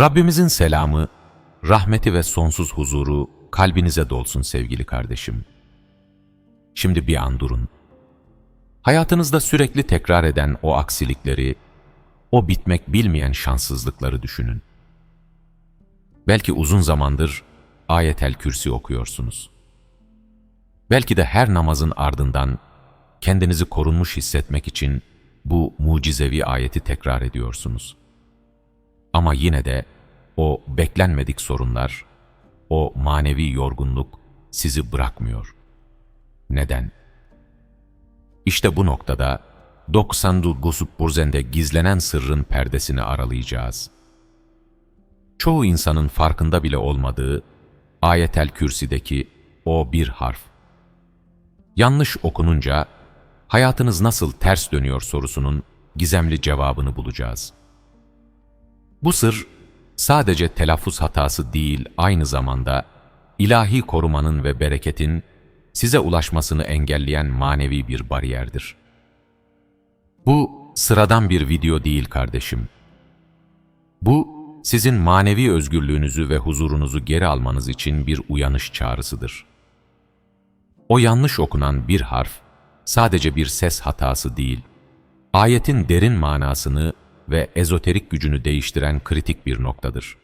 Rabbimizin selamı, rahmeti ve sonsuz huzuru kalbinize dolsun sevgili kardeşim. Şimdi bir an durun. Hayatınızda sürekli tekrar eden o aksilikleri, o bitmek bilmeyen şanssızlıkları düşünün. Belki uzun zamandır ayetel kürsi okuyorsunuz. Belki de her namazın ardından kendinizi korunmuş hissetmek için bu mucizevi ayeti tekrar ediyorsunuz. Ama yine de o beklenmedik sorunlar, o manevi yorgunluk sizi bırakmıyor. Neden? İşte bu noktada 90 Gusup Burzen'de gizlenen sırrın perdesini aralayacağız. Çoğu insanın farkında bile olmadığı ayetel kürsideki o bir harf. Yanlış okununca hayatınız nasıl ters dönüyor sorusunun gizemli cevabını bulacağız. Bu sır sadece telaffuz hatası değil aynı zamanda ilahi korumanın ve bereketin size ulaşmasını engelleyen manevi bir bariyerdir. Bu sıradan bir video değil kardeşim. Bu sizin manevi özgürlüğünüzü ve huzurunuzu geri almanız için bir uyanış çağrısıdır. O yanlış okunan bir harf sadece bir ses hatası değil, ayetin derin manasını ve ezoterik gücünü değiştiren kritik bir noktadır.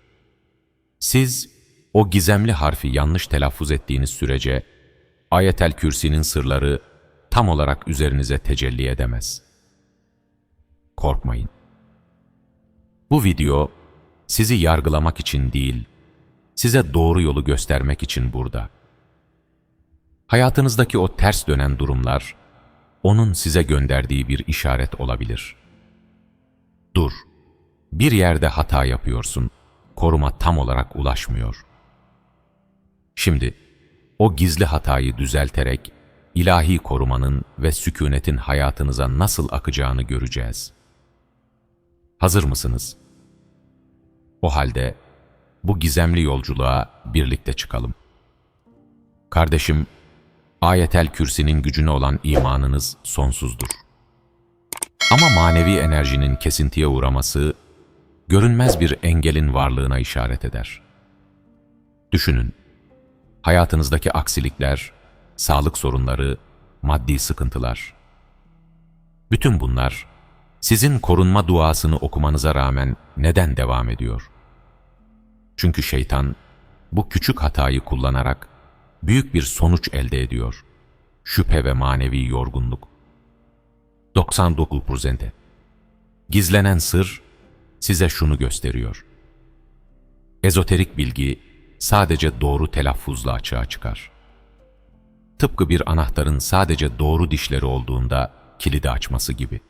Siz o gizemli harfi yanlış telaffuz ettiğiniz sürece ayetel kürsinin sırları tam olarak üzerinize tecelli edemez. Korkmayın. Bu video sizi yargılamak için değil, size doğru yolu göstermek için burada. Hayatınızdaki o ters dönen durumlar, onun size gönderdiği bir işaret olabilir. Dur, bir yerde hata yapıyorsun, koruma tam olarak ulaşmıyor. Şimdi, o gizli hatayı düzelterek, ilahi korumanın ve sükunetin hayatınıza nasıl akacağını göreceğiz. Hazır mısınız? O halde bu gizemli yolculuğa birlikte çıkalım. Kardeşim, ayetel kürsinin gücüne olan imanınız sonsuzdur. Ama manevi enerjinin kesintiye uğraması, görünmez bir engelin varlığına işaret eder. Düşünün, hayatınızdaki aksilikler, sağlık sorunları, maddi sıkıntılar. Bütün bunlar, sizin korunma duasını okumanıza rağmen neden devam ediyor? Çünkü şeytan, bu küçük hatayı kullanarak büyük bir sonuç elde ediyor. Şüphe ve manevi yorgunluk. 99%. Gizlenen sır size şunu gösteriyor. Ezoterik bilgi sadece doğru telaffuzla açığa çıkar. Tıpkı bir anahtarın sadece doğru dişleri olduğunda kilidi açması gibi.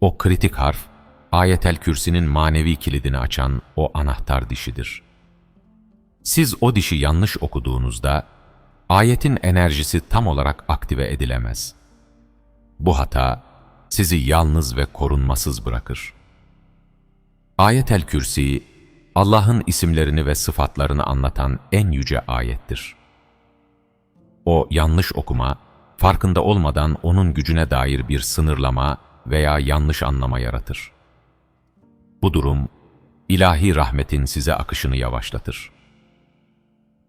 O kritik harf, ayetel kürsinin manevi kilidini açan o anahtar dişidir. Siz o dişi yanlış okuduğunuzda, ayetin enerjisi tam olarak aktive edilemez. Bu hata, sizi yalnız ve korunmasız bırakır. Ayetel Kürsi, Allah'ın isimlerini ve sıfatlarını anlatan en yüce ayettir. O yanlış okuma, farkında olmadan onun gücüne dair bir sınırlama veya yanlış anlama yaratır. Bu durum, ilahi rahmetin size akışını yavaşlatır.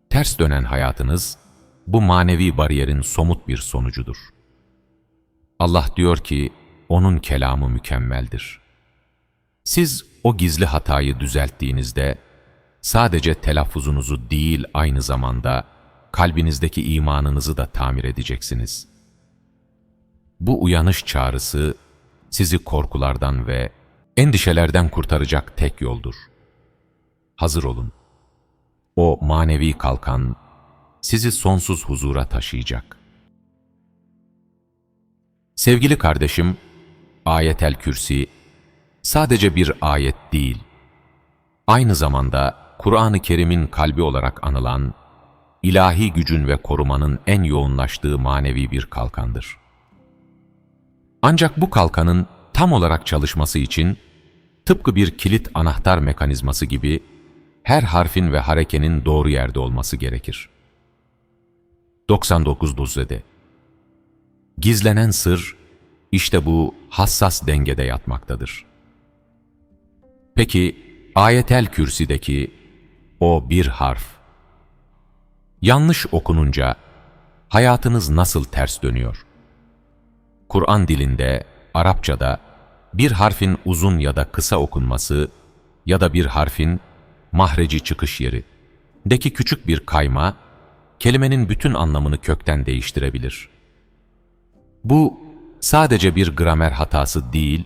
Ters dönen hayatınız, bu manevi bariyerin somut bir sonucudur. Allah diyor ki, onun kelamı mükemmeldir. Siz o gizli hatayı düzelttiğinizde, sadece telaffuzunuzu değil aynı zamanda kalbinizdeki imanınızı da tamir edeceksiniz. Bu uyanış çağrısı, sizi korkulardan ve endişelerden kurtaracak tek yoldur. Hazır olun. O manevi kalkan sizi sonsuz huzura taşıyacak. Sevgili kardeşim, Ayetel Kürsi sadece bir ayet değil, aynı zamanda Kur'an-ı Kerim'in kalbi olarak anılan, ilahi gücün ve korumanın en yoğunlaştığı manevi bir kalkandır. Ancak bu kalkanın tam olarak çalışması için tıpkı bir kilit anahtar mekanizması gibi her harfin ve harekenin doğru yerde olması gerekir. 99 Duzze'de Gizlenen sır, işte bu hassas dengede yatmaktadır. Peki, ayetel kürsideki o bir harf. Yanlış okununca hayatınız nasıl ters dönüyor? Kur'an dilinde, Arapçada bir harfin uzun ya da kısa okunması ya da bir harfin mahreci çıkış yeri deki küçük bir kayma kelimenin bütün anlamını kökten değiştirebilir. Bu sadece bir gramer hatası değil,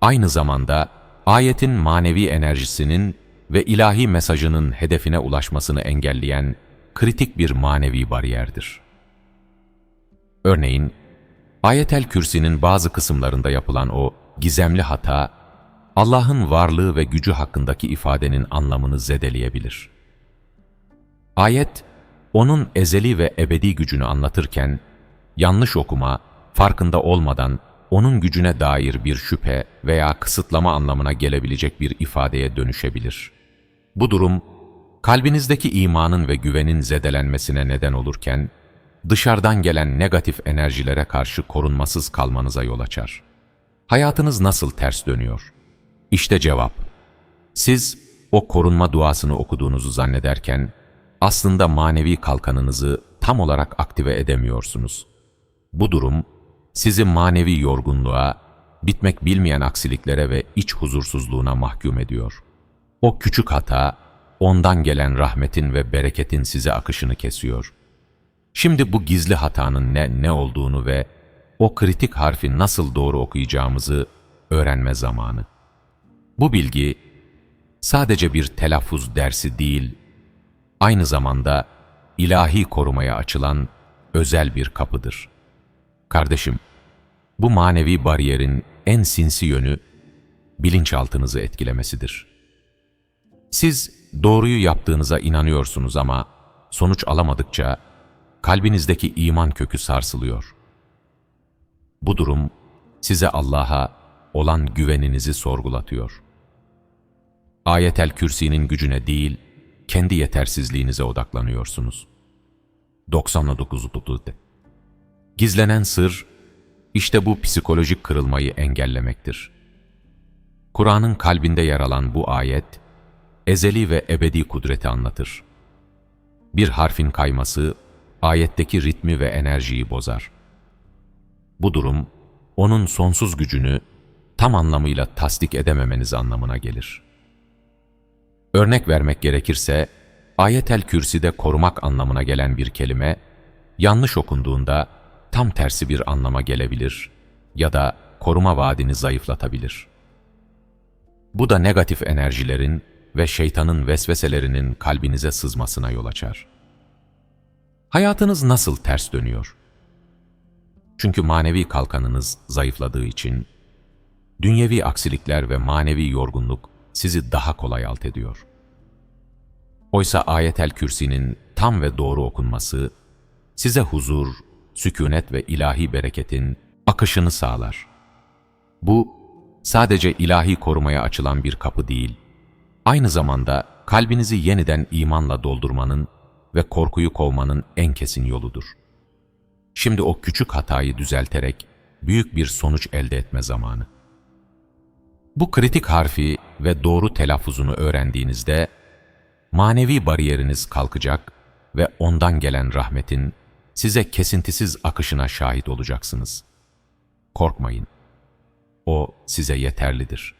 aynı zamanda ayetin manevi enerjisinin ve ilahi mesajının hedefine ulaşmasını engelleyen kritik bir manevi bariyerdir. Örneğin, Ayetel Kürsi'nin bazı kısımlarında yapılan o gizemli hata, Allah'ın varlığı ve gücü hakkındaki ifadenin anlamını zedeleyebilir. Ayet, onun ezeli ve ebedi gücünü anlatırken, yanlış okuma, farkında olmadan onun gücüne dair bir şüphe veya kısıtlama anlamına gelebilecek bir ifadeye dönüşebilir. Bu durum, kalbinizdeki imanın ve güvenin zedelenmesine neden olurken, dışarıdan gelen negatif enerjilere karşı korunmasız kalmanıza yol açar. Hayatınız nasıl ters dönüyor? İşte cevap. Siz o korunma duasını okuduğunuzu zannederken, aslında manevi kalkanınızı tam olarak aktive edemiyorsunuz. Bu durum, sizi manevi yorgunluğa, bitmek bilmeyen aksiliklere ve iç huzursuzluğuna mahkum ediyor. O küçük hata, ondan gelen rahmetin ve bereketin size akışını kesiyor. Şimdi bu gizli hatanın ne ne olduğunu ve o kritik harfi nasıl doğru okuyacağımızı öğrenme zamanı. Bu bilgi sadece bir telaffuz dersi değil, aynı zamanda ilahi korumaya açılan özel bir kapıdır. Kardeşim, bu manevi bariyerin en sinsi yönü bilinçaltınızı etkilemesidir. Siz doğruyu yaptığınıza inanıyorsunuz ama sonuç alamadıkça kalbinizdeki iman kökü sarsılıyor. Bu durum size Allah'a olan güveninizi sorgulatıyor. Ayetel Kürsi'nin gücüne değil, kendi yetersizliğinize odaklanıyorsunuz. 99. Gizlenen sır, işte bu psikolojik kırılmayı engellemektir. Kur'an'ın kalbinde yer alan bu ayet, ezeli ve ebedi kudreti anlatır. Bir harfin kayması, ayetteki ritmi ve enerjiyi bozar. Bu durum, onun sonsuz gücünü tam anlamıyla tasdik edememeniz anlamına gelir. Örnek vermek gerekirse, ayetel kürsüde korumak anlamına gelen bir kelime, yanlış okunduğunda tam tersi bir anlama gelebilir ya da koruma vaadini zayıflatabilir. Bu da negatif enerjilerin ve şeytanın vesveselerinin kalbinize sızmasına yol açar. Hayatınız nasıl ters dönüyor? Çünkü manevi kalkanınız zayıfladığı için, dünyevi aksilikler ve manevi yorgunluk sizi daha kolay alt ediyor. Oysa ayetel kürsinin tam ve doğru okunması, size huzur, sükunet ve ilahi bereketin akışını sağlar. Bu, sadece ilahi korumaya açılan bir kapı değil, aynı zamanda kalbinizi yeniden imanla doldurmanın ve korkuyu kovmanın en kesin yoludur. Şimdi o küçük hatayı düzelterek büyük bir sonuç elde etme zamanı. Bu kritik harfi ve doğru telaffuzunu öğrendiğinizde manevi bariyeriniz kalkacak ve ondan gelen rahmetin size kesintisiz akışına şahit olacaksınız. Korkmayın. O size yeterlidir.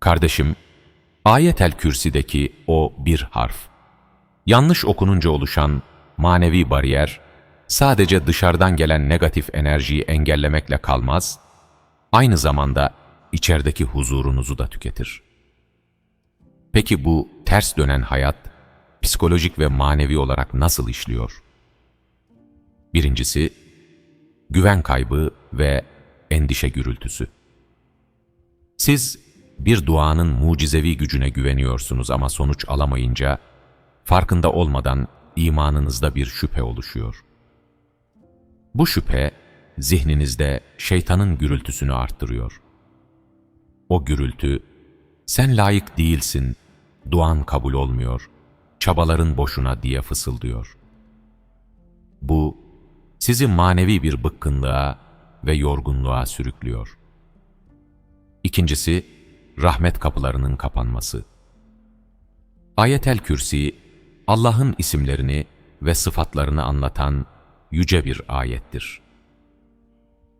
Kardeşim, Ayetel Kürsi'deki o bir harf. Yanlış okununca oluşan manevi bariyer, sadece dışarıdan gelen negatif enerjiyi engellemekle kalmaz, aynı zamanda içerideki huzurunuzu da tüketir. Peki bu ters dönen hayat, psikolojik ve manevi olarak nasıl işliyor? Birincisi, güven kaybı ve endişe gürültüsü. Siz bir duanın mucizevi gücüne güveniyorsunuz ama sonuç alamayınca, farkında olmadan imanınızda bir şüphe oluşuyor. Bu şüphe, zihninizde şeytanın gürültüsünü arttırıyor. O gürültü, sen layık değilsin, duan kabul olmuyor, çabaların boşuna diye fısıldıyor. Bu, sizi manevi bir bıkkınlığa ve yorgunluğa sürüklüyor. İkincisi, rahmet kapılarının kapanması. Ayetel Kürsi, Allah'ın isimlerini ve sıfatlarını anlatan yüce bir ayettir.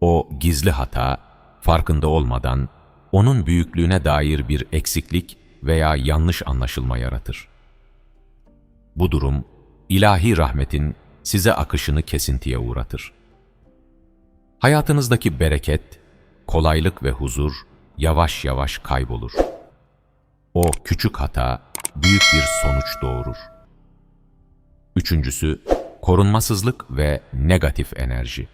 O gizli hata, farkında olmadan onun büyüklüğüne dair bir eksiklik veya yanlış anlaşılma yaratır. Bu durum, ilahi rahmetin size akışını kesintiye uğratır. Hayatınızdaki bereket, kolaylık ve huzur yavaş yavaş kaybolur. O küçük hata büyük bir sonuç doğurur. Üçüncüsü, korunmasızlık ve negatif enerji.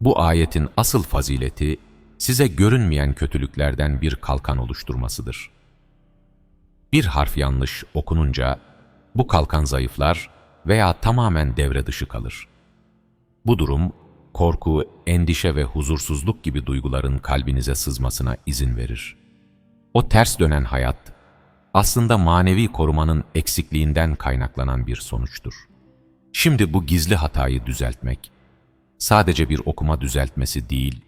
Bu ayetin asıl fazileti, size görünmeyen kötülüklerden bir kalkan oluşturmasıdır. Bir harf yanlış okununca, bu kalkan zayıflar veya tamamen devre dışı kalır. Bu durum, korku, endişe ve huzursuzluk gibi duyguların kalbinize sızmasına izin verir. O ters dönen hayat, aslında manevi korumanın eksikliğinden kaynaklanan bir sonuçtur. Şimdi bu gizli hatayı düzeltmek, sadece bir okuma düzeltmesi değil,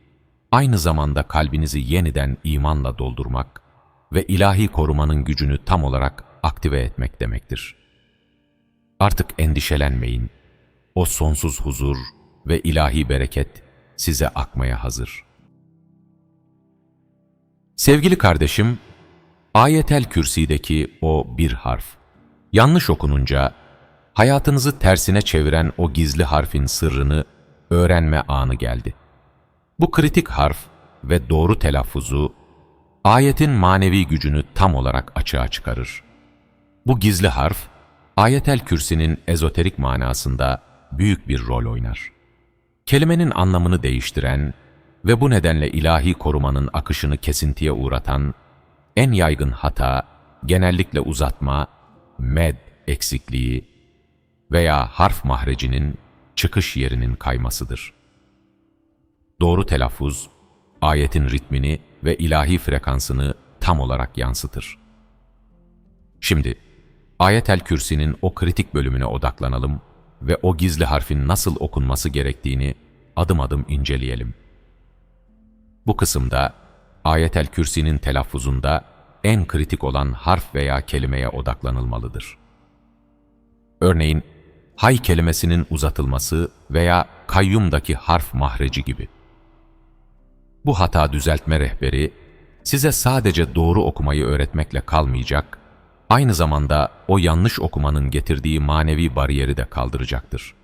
aynı zamanda kalbinizi yeniden imanla doldurmak ve ilahi korumanın gücünü tam olarak aktive etmek demektir. Artık endişelenmeyin. O sonsuz huzur ve ilahi bereket size akmaya hazır. Sevgili kardeşim, Ayetel Kürsi'deki o bir harf, yanlış okununca hayatınızı tersine çeviren o gizli harfin sırrını öğrenme anı geldi. Bu kritik harf ve doğru telaffuzu, ayetin manevi gücünü tam olarak açığa çıkarır. Bu gizli harf, Ayetel Kürsi'nin ezoterik manasında büyük bir rol oynar. Kelimenin anlamını değiştiren ve bu nedenle ilahi korumanın akışını kesintiye uğratan en yaygın hata, genellikle uzatma, med eksikliği veya harf mahrecinin çıkış yerinin kaymasıdır. Doğru telaffuz, ayetin ritmini ve ilahi frekansını tam olarak yansıtır. Şimdi, Ayetel Kürsi'nin o kritik bölümüne odaklanalım ve o gizli harfin nasıl okunması gerektiğini adım adım inceleyelim. Bu kısımda Ayetel Kürsi'nin telaffuzunda en kritik olan harf veya kelimeye odaklanılmalıdır. Örneğin, hay kelimesinin uzatılması veya kayyumdaki harf mahreci gibi. Bu hata düzeltme rehberi, size sadece doğru okumayı öğretmekle kalmayacak, aynı zamanda o yanlış okumanın getirdiği manevi bariyeri de kaldıracaktır.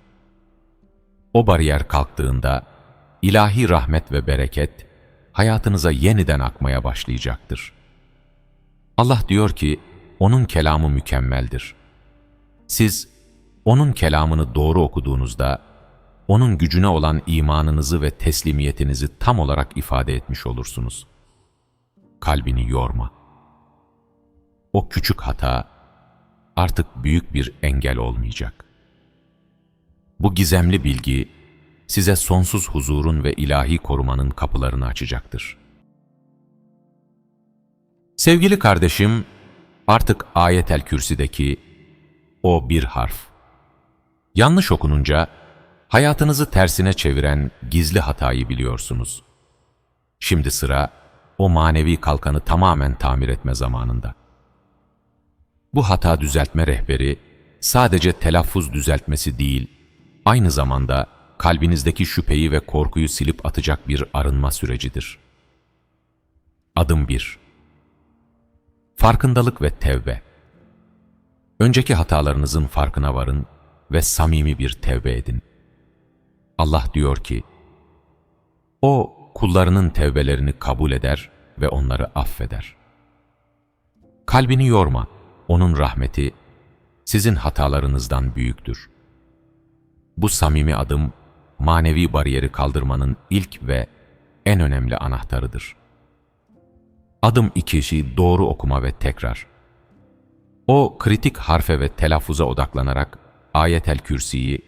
O bariyer kalktığında, ilahi rahmet ve bereket, hayatınıza yeniden akmaya başlayacaktır. Allah diyor ki, O'nun kelamı mükemmeldir. Siz, O'nun kelamını doğru okuduğunuzda, O'nun gücüne olan imanınızı ve teslimiyetinizi tam olarak ifade etmiş olursunuz. Kalbini yorma. O küçük hata, artık büyük bir engel olmayacak. Bu gizemli bilgi, size sonsuz huzurun ve ilahi korumanın kapılarını açacaktır. Sevgili kardeşim, artık ayetel kürsüdeki o bir harf. Yanlış okununca hayatınızı tersine çeviren gizli hatayı biliyorsunuz. Şimdi sıra o manevi kalkanı tamamen tamir etme zamanında. Bu hata düzeltme rehberi sadece telaffuz düzeltmesi değil, aynı zamanda kalbinizdeki şüpheyi ve korkuyu silip atacak bir arınma sürecidir. Adım 1 Farkındalık ve tevbe Önceki hatalarınızın farkına varın ve samimi bir tevbe edin. Allah diyor ki, O kullarının tevbelerini kabul eder ve onları affeder. Kalbini yorma, O'nun rahmeti sizin hatalarınızdan büyüktür. Bu samimi adım, manevi bariyeri kaldırmanın ilk ve en önemli anahtarıdır. Adım ikisi doğru okuma ve tekrar. O kritik harfe ve telaffuza odaklanarak ayetel kürsiyi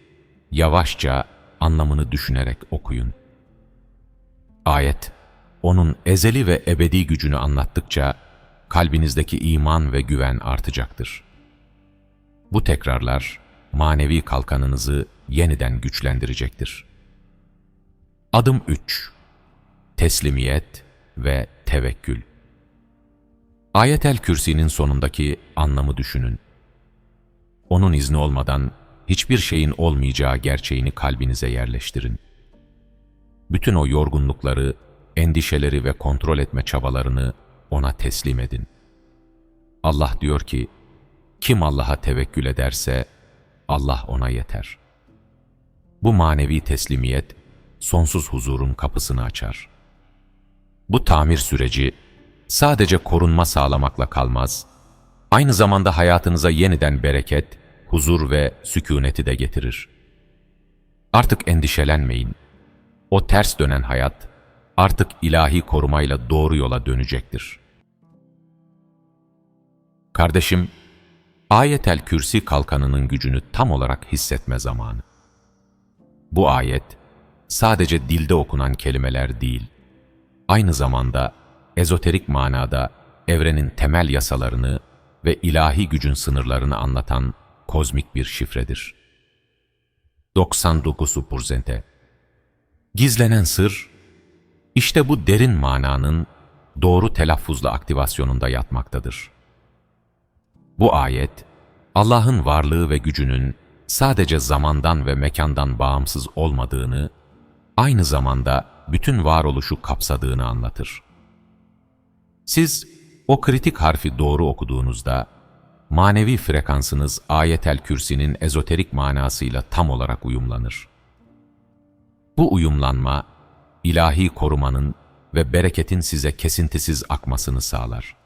yavaşça anlamını düşünerek okuyun. Ayet, onun ezeli ve ebedi gücünü anlattıkça kalbinizdeki iman ve güven artacaktır. Bu tekrarlar manevi kalkanınızı yeniden güçlendirecektir. Adım 3 Teslimiyet ve tevekkül Ayetel Kürsi'nin sonundaki anlamı düşünün. Onun izni olmadan hiçbir şeyin olmayacağı gerçeğini kalbinize yerleştirin. Bütün o yorgunlukları, endişeleri ve kontrol etme çabalarını ona teslim edin. Allah diyor ki, kim Allah'a tevekkül ederse Allah ona yeter. Bu manevi teslimiyet sonsuz huzurun kapısını açar. Bu tamir süreci sadece korunma sağlamakla kalmaz, aynı zamanda hayatınıza yeniden bereket, huzur ve sükuneti de getirir. Artık endişelenmeyin. O ters dönen hayat artık ilahi korumayla doğru yola dönecektir. Kardeşim, ayetel kürsi kalkanının gücünü tam olarak hissetme zamanı. Bu ayet, sadece dilde okunan kelimeler değil, aynı zamanda ezoterik manada evrenin temel yasalarını ve ilahi gücün sınırlarını anlatan kozmik bir şifredir. 99 Purzente Gizlenen sır, işte bu derin mananın doğru telaffuzla aktivasyonunda yatmaktadır. Bu ayet, Allah'ın varlığı ve gücünün sadece zamandan ve mekandan bağımsız olmadığını, aynı zamanda bütün varoluşu kapsadığını anlatır. Siz o kritik harfi doğru okuduğunuzda, manevi frekansınız ayetel kürsinin ezoterik manasıyla tam olarak uyumlanır. Bu uyumlanma, ilahi korumanın ve bereketin size kesintisiz akmasını sağlar.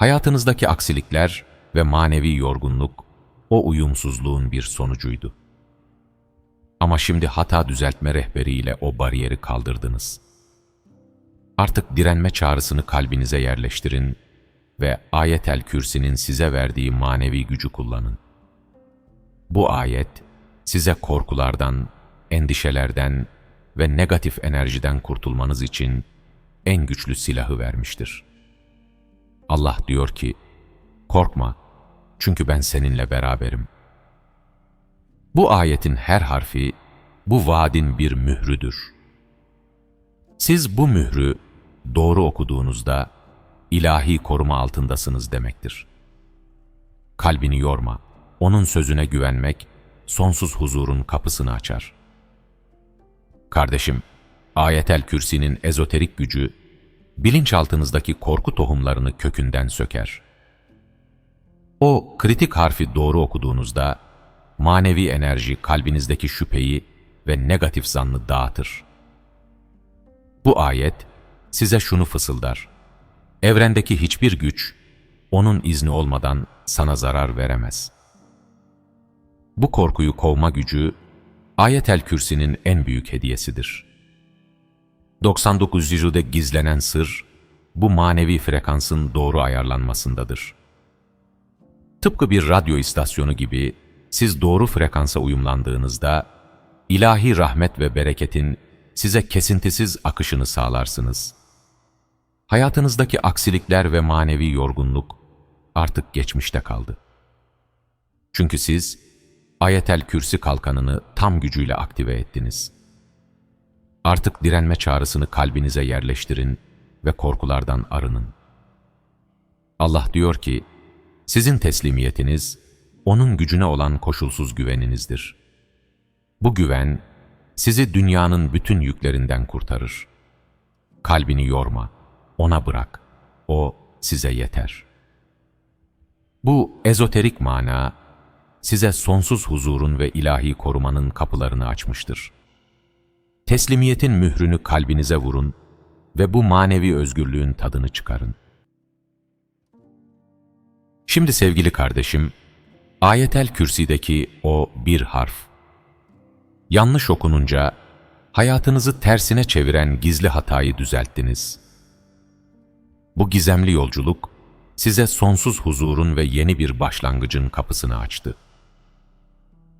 Hayatınızdaki aksilikler ve manevi yorgunluk, o uyumsuzluğun bir sonucuydu. Ama şimdi hata düzeltme rehberiyle o bariyeri kaldırdınız. Artık direnme çağrısını kalbinize yerleştirin ve ayetel kürsinin size verdiği manevi gücü kullanın. Bu ayet, size korkulardan, endişelerden ve negatif enerjiden kurtulmanız için en güçlü silahı vermiştir. Allah diyor ki, korkma çünkü ben seninle beraberim. Bu ayetin her harfi, bu vaadin bir mührüdür. Siz bu mührü doğru okuduğunuzda, ilahi koruma altındasınız demektir. Kalbini yorma, onun sözüne güvenmek, sonsuz huzurun kapısını açar. Kardeşim, ayetel kürsinin ezoterik gücü, bilinçaltınızdaki korku tohumlarını kökünden söker. O kritik harfi doğru okuduğunuzda, manevi enerji kalbinizdeki şüpheyi ve negatif zannı dağıtır. Bu ayet size şunu fısıldar. Evrendeki hiçbir güç, onun izni olmadan sana zarar veremez. Bu korkuyu kovma gücü, Ayetel Kürsi'nin en büyük hediyesidir. 99 Ziju'de gizlenen sır, bu manevi frekansın doğru ayarlanmasındadır. Tıpkı bir radyo istasyonu gibi, siz doğru frekansa uyumlandığınızda, ilahi rahmet ve bereketin size kesintisiz akışını sağlarsınız. Hayatınızdaki aksilikler ve manevi yorgunluk artık geçmişte kaldı. Çünkü siz ayetel kürsi kalkanını tam gücüyle aktive ettiniz. Artık direnme çağrısını kalbinize yerleştirin ve korkulardan arının. Allah diyor ki, sizin teslimiyetiniz, onun gücüne olan koşulsuz güveninizdir. Bu güven, sizi dünyanın bütün yüklerinden kurtarır. Kalbini yorma, ona bırak, o size yeter. Bu ezoterik mana, size sonsuz huzurun ve ilahi korumanın kapılarını açmıştır. Teslimiyetin mührünü kalbinize vurun ve bu manevi özgürlüğün tadını çıkarın. Şimdi sevgili kardeşim, Ayetel Kürsi'deki o bir harf. Yanlış okununca hayatınızı tersine çeviren gizli hatayı düzelttiniz. Bu gizemli yolculuk size sonsuz huzurun ve yeni bir başlangıcın kapısını açtı.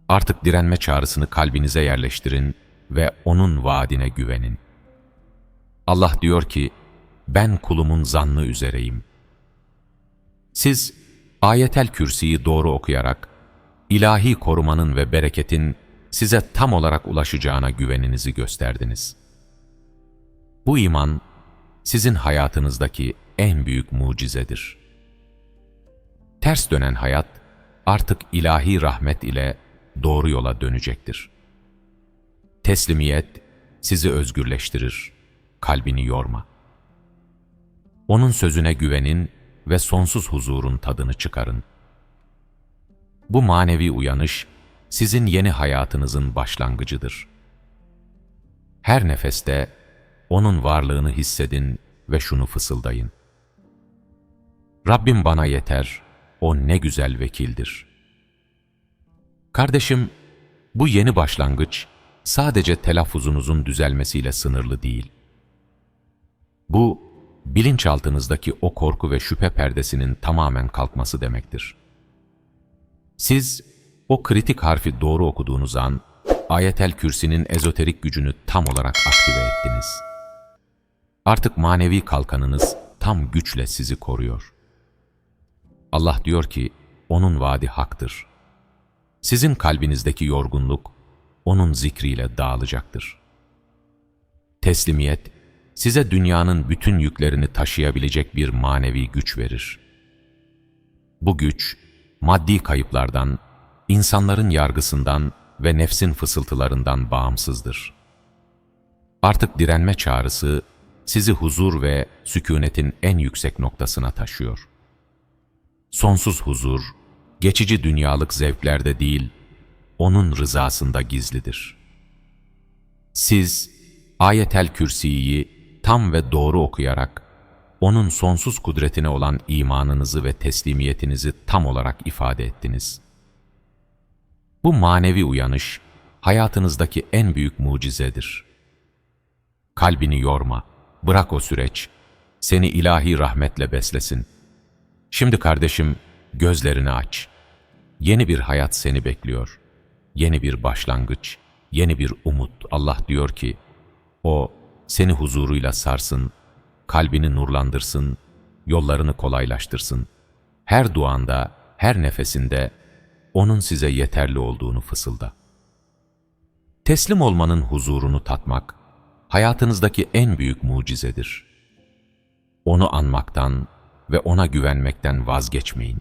Artık direnme çağrısını kalbinize yerleştirin ve O'nun vaadine güvenin. Allah diyor ki, ben kulumun zannı üzereyim. Siz ayetel kürsiyi doğru okuyarak, ilahi korumanın ve bereketin size tam olarak ulaşacağına güveninizi gösterdiniz. Bu iman, sizin hayatınızdaki en büyük mucizedir. Ters dönen hayat artık ilahi rahmet ile doğru yola dönecektir. Teslimiyet sizi özgürleştirir, kalbini yorma. Onun sözüne güvenin ve sonsuz huzurun tadını çıkarın. Bu manevi uyanış sizin yeni hayatınızın başlangıcıdır. Her nefeste onun varlığını hissedin ve şunu fısıldayın. Rabbim bana yeter, o ne güzel vekildir. Kardeşim, bu yeni başlangıç sadece telaffuzunuzun düzelmesiyle sınırlı değil. Bu, bilinçaltınızdaki o korku ve şüphe perdesinin tamamen kalkması demektir. Siz, o kritik harfi doğru okuduğunuz an, ayetel kürsinin ezoterik gücünü tam olarak aktive ettiniz. Artık manevi kalkanınız tam güçle sizi koruyor. Allah diyor ki, onun vaadi haktır. Sizin kalbinizdeki yorgunluk, onun zikriyle dağılacaktır. Teslimiyet, size dünyanın bütün yüklerini taşıyabilecek bir manevi güç verir. Bu güç, maddi kayıplardan, insanların yargısından ve nefsin fısıltılarından bağımsızdır. Artık direnme çağrısı, sizi huzur ve sükunetin en yüksek noktasına taşıyor. Sonsuz huzur, geçici dünyalık zevklerde değil, onun rızasında gizlidir. Siz, ayetel kürsiyi tam ve doğru okuyarak, onun sonsuz kudretine olan imanınızı ve teslimiyetinizi tam olarak ifade ettiniz. Bu manevi uyanış, hayatınızdaki en büyük mucizedir. Kalbini yorma, bırak o süreç, seni ilahi rahmetle beslesin. Şimdi kardeşim, gözlerini aç. Yeni bir hayat seni bekliyor. Yeni bir başlangıç, yeni bir umut. Allah diyor ki, O seni huzuruyla sarsın, kalbini nurlandırsın, yollarını kolaylaştırsın. Her duanda, her nefesinde O'nun size yeterli olduğunu fısılda. Teslim olmanın huzurunu tatmak, hayatınızdaki en büyük mucizedir. Onu anmaktan ve O'na güvenmekten vazgeçmeyin.